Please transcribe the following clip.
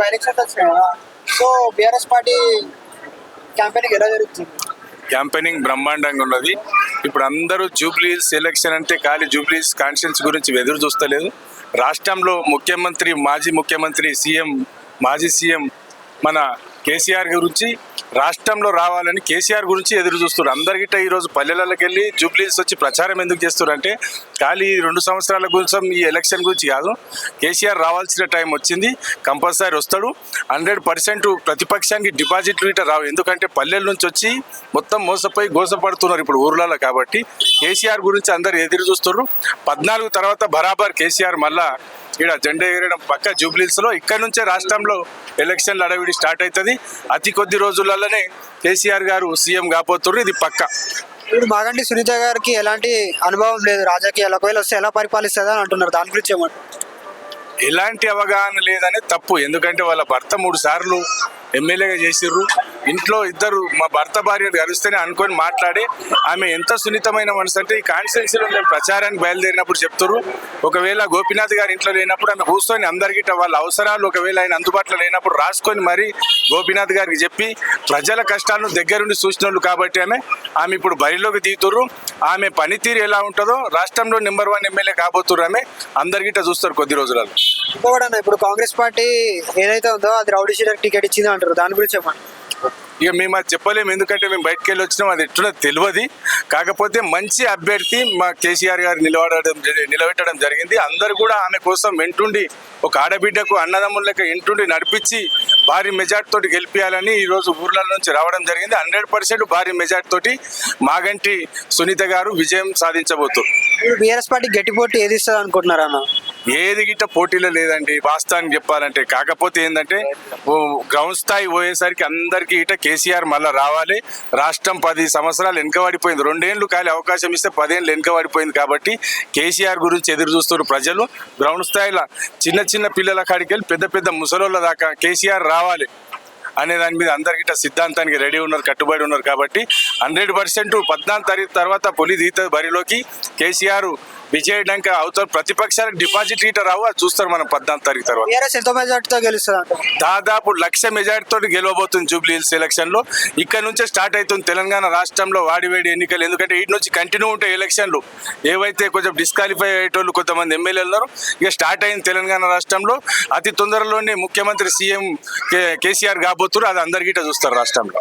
By వచ్చినాయి so BRS party campaigning ఎలా జరుగుతుంది? క్యాంపెయినింగ్ బ్రహ్మాండంగా ఉన్నది. ఇప్పుడు అందరూ జూబ్లీస్ ఎలక్షన్ అంటే ఖాళీ జూబ్లీస్ కాన్షియన్స్ గురించి ఎదురు చూస్తలేదు. రాష్ట్రంలో ముఖ్యమంత్రి మాజీ ముఖ్యమంత్రి సీఎం మాజీ సీఎం మన కేసీఆర్ గురించి రాష్ట్రంలో రావాలని కేసీఆర్ గురించి ఎదురు చూస్తున్నారు. అందరిగిట ఈరోజు పల్లెలకి వెళ్ళి జూబ్లీస్ వచ్చి ప్రచారం ఎందుకు చేస్తున్నారంటే ఖాళీ ఈ రెండు సంవత్సరాల కోసం ఈ ఎలక్షన్ గురించి కాదు కేసీఆర్ రావాల్సిన టైం వచ్చింది కంపల్సరీ వస్తాడు. హండ్రెడ్ పర్సెంట్ ప్రతిపక్షానికి డిపాజిట్లు ఇట రావు. ఎందుకంటే పల్లెల నుంచి వచ్చి మొత్తం మోసపోయి గోసపడుతున్నారు ఇప్పుడు ఊర్లలో కాబట్టి. కేసీఆర్ గురించి అందరు ఎదురు చూస్తున్నారు. పద్నాలుగు తర్వాత బరాబర్ కేసీఆర్ మళ్ళా ఇక్కడ జెండా ఎగరడం పక్క జూబ్లీస్లో ఇక్కడ నుంచే రాష్ట్రంలో ఎలక్షన్ల అడవిడి స్టార్ట్ అవుతుంది. అతి కొద్ది రోజులలోనే కేసీఆర్ గారు సీఎం కాబోతున్నారు ఇది పక్క. ఇప్పుడు మాగంటి సునీత గారికి ఎలాంటి అనుభవం లేదు రాజకీయాలు ఒకవేళ వస్తే ఎలా పరిపాలిస్తుందా అని అంటున్నారు దాని గురించి ఏమంటారు? ఎలాంటి అవగాహన లేదనే తప్పు ఎందుకంటే వాళ్ళ భర్త మూడు సార్లు ఎమ్మెల్యేగా చేసిర్రు. ఇంట్లో ఇద్దరు మా భర్త భార్య కలుస్తేనే అనుకొని మాట్లాడి ఆమె ఎంత సున్నితమైన మనసు అంటే ఈ కాన్స్టిట్యున్సీలో మేము ప్రచారానికి బయలుదేరినప్పుడు చెప్తారు ఒకవేళ గోపీనాథ్ గారి ఇంట్లో లేనప్పుడు ఆమె కూర్చొని అందరికీ వాళ్ళ అవసరాలు ఒకవేళ ఆయన అందుబాటులో లేనప్పుడు రాసుకొని మరి గోపీనాథ్ గారికి చెప్పి ప్రజల కష్టాలను దగ్గరుండి చూసిన కాబట్టి ఆమె ఆమె ఇప్పుడు బరిలోకి దిగుతుర్రు. ఆమె పనితీరు ఎలా ఉంటుందో రాష్ట్రంలో నెంబర్ వన్ ఎమ్మెల్యే కాబోతురు ఆమె అందరిగిట చూస్తారు కొద్ది రోజులలో. ఇప్పుడు కాంగ్రెస్ పార్టీ ఏదైతే ఉందో అది రౌడీ షీటర్ టికెట్ ఇచ్చింది అంటారు దాని గురించి చెప్పండి. ఇక మేము అది చెప్పలేము. ఎందుకంటే మేము బయటకు వెళ్ళి వచ్చినాం అది ఎట్లా తెలియదు. కాకపోతే మంచి అభ్యర్థి మా కేసీఆర్ గారు నిలబడడం నిలబెట్టడం జరిగింది. అందరు కూడా ఆమె కోసం వెంటుండి ఒక ఆడబిడ్డకు అన్నదమ్ములకి ఇంటుండి నడిపించి భారీ మెజార్టీ తోటి గెలిపించాలని ఈరోజు ఊర్ల నుంచి రావడం జరిగింది. హండ్రెడ్ పర్సెంట్ భారీ మెజార్టీ తోటి మాగంటి సునీత గారు విజయం సాధించబోతున్నారు బీఆర్ఎస్ పార్టీ గట్టి పోటీ ఏది ఇస్తుంది అనుకుంటున్నారా అన్న ఏది గిట్ట పోటీలో లేదండి. వాస్తవానికి చెప్పాలంటే కాకపోతే ఏంటంటే గ్రౌండ్ స్థాయి పోయేసరికి అందరికీ ఇట కేసీఆర్ మళ్ళీ రావాలి. రాష్ట్రం పది సంవత్సరాలు వెనుకబడిపోయింది. రెండేళ్ళు ఖాళీ అవకాశం ఇస్తే పదేళ్ళు వెనుకబడిపోయింది కాబట్టి కేసీఆర్ గురించి ఎదురు చూస్తున్న ప్రజలు. గ్రౌండ్ స్థాయిలో చిన్న చిన్న పిల్లల కాడికి వెళ్ళి పెద్ద పెద్ద ముసలోళ్ళ దాకా కేసీఆర్ రావాలి అనే దాని మీద అందరికీ సిద్ధాంతానికి రెడీ ఉన్నారు కట్టుబడి ఉన్నారు కాబట్టి హండ్రెడ్ పర్సెంట్ పద్నాలుగు తరగతి తర్వాత పొలి దీత బరిలోకి కేసీఆర్ విజయ్ డంక అవుతారు. ప్రతిపక్షాలకు డిపాజిట్ ఇట రావు అది చూస్తారు మనం పద్నాలుగు తారీఖు తర్వాత. బీఆర్ఎస్ ఎంత మెజార్టీతో గెలుస్తుంది అంటారు దాదాపు లక్ష మెజార్టీ తోటి గెలవబోతుంది జూబ్లీ హిల్స్ ఎలక్షన్లో. ఇక్కడ నుంచే స్టార్ట్ అవుతుంది తెలంగాణ రాష్ట్రంలో వాడివేడి ఎన్నికలు. ఎందుకంటే ఇటు నుంచి కంటిన్యూ ఉంటాయి ఎలక్షన్లు ఏవైతే కొంచెం డిస్క్వాలిఫై అయ్యేటోళ్ళు కొంతమంది ఎమ్మెల్యేలు ఉన్నారు ఇక స్టార్ట్ అయింది తెలంగాణ రాష్ట్రంలో. అతి తొందరలోనే ముఖ్యమంత్రి సీఎం కేసీఆర్ కాబోతున్నారు. అది అందరికీ చూస్తారు రాష్ట్రంలో.